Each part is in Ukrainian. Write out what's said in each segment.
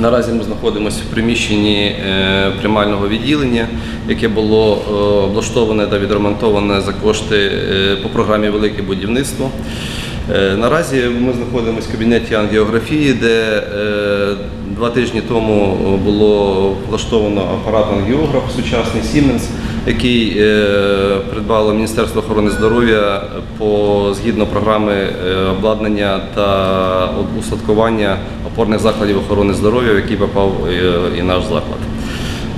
Наразі ми знаходимося в приміщенні е, приймального відділення, яке було е, облаштоване та відремонтоване за кошти е, по програмі Велике будівництво. Е, Наразі ми знаходимося в кабінеті ангіографії, де е, два тижні тому було влаштовано апарат ангіограф сучасний Siemens, який е, придбало Міністерство охорони здоров'я по згідно програми обладнання та устаткування опорних закладів охорони здоров'я, в який попав і наш заклад.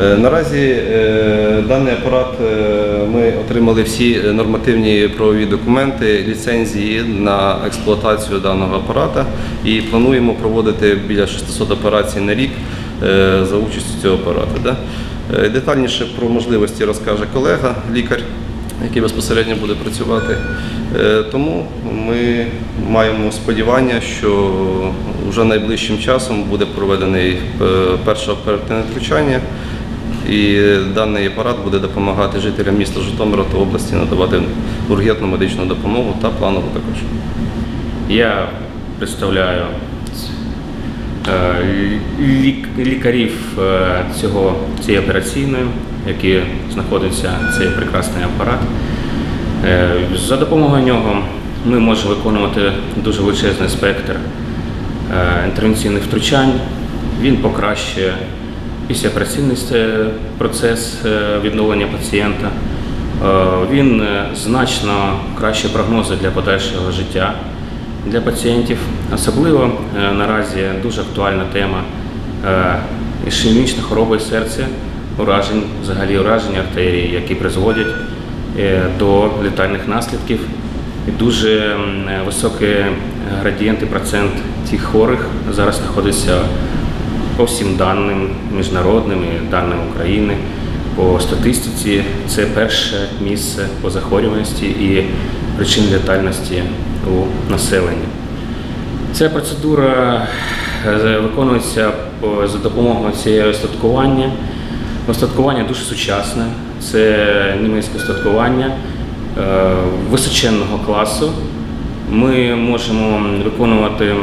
Е, Наразі е, даний апарат е, ми отримали всі нормативні правові документи, ліцензії на експлуатацію даного апарата і плануємо проводити біля 600 операцій на рік за участю цього апарату. Детальніше про можливості розкаже колега, лікар, який безпосередньо буде працювати. Тому ми маємо сподівання, що вже найближчим часом буде проведений перше оперативне втручання. І даний апарат буде допомагати жителям міста Житомира та області надавати ургентну медичну допомогу та планову також. Я представляю е, лікарів е, цього, цієї операційної, які знаходиться цей прекрасний апарат. Е, За допомогою нього ми можемо виконувати дуже величезний спектр інтервенційних втручань. Він покращує післяопераційний е, процес е, відновлення пацієнта. Е, Він значно краще прогнози для подальшого життя для пацієнтів. Особливо наразі дуже актуальна тема ішемічна хвороба серця, уражень, взагалі ураження артерії, які призводять до летальних наслідків. І дуже високий градієнт і процент тих хворих зараз знаходиться по всім даним міжнародним і даним України. По статистиці це перше місце по захворюваності і причин летальності у населення. Ця процедура е, виконується за допомогою цієї остаткування. Остаткування дуже сучасне, це німецьке остаткування е, височенного класу. Ми можемо виконувати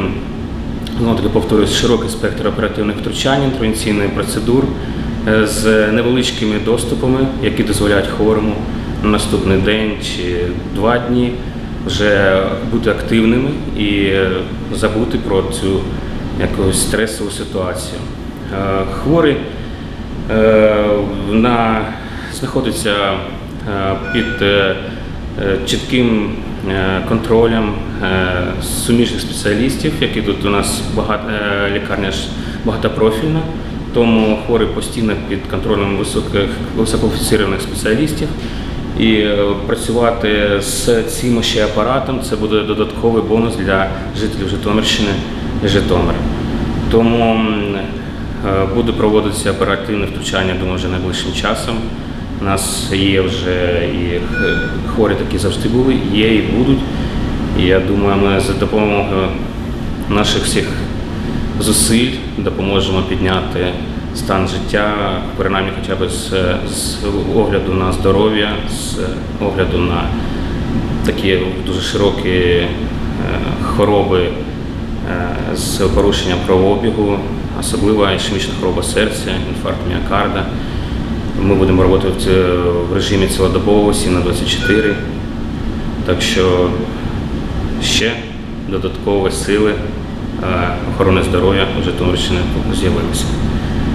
Знову таки повторюсь, широкий спектр оперативних втручань, інтервенційних процедур е, з невеличкими доступами, які дозволяють хворому на наступний день чи два дні вже бути активними і е, забути про цю якусь стресову ситуацію. Е, Хворий на, знаходиться під чітким контролем е, суміжних спеціалістів, які тут у нас багато, лікарня ж багатопрофільна, тому хворий постійно під контролем високих, високоофіцірованих спеціалістів. І е, працювати з цим ще апаратом це буде додатковий бонус для жителів Житомирщини і Житомира. Тому е, буде проводитися оперативне втручання, думаю, вже найближчим часом. У нас є вже і хворі такі завжди були, є і будуть. І я думаю, ми за допомогою наших всіх зусиль допоможемо підняти стан життя, принаймні хоча б з, з огляду на здоров'я, з огляду на такі дуже широкі е, хвороби е, з порушенням кровообігу, особливо ішемічна хвороба серця, інфаркт міокарда. Ми будемо працювати в режимі цілодобово 7 на 24. Так що ще додаткові сили е, охорони здоров'я Житомирщини з'явилися.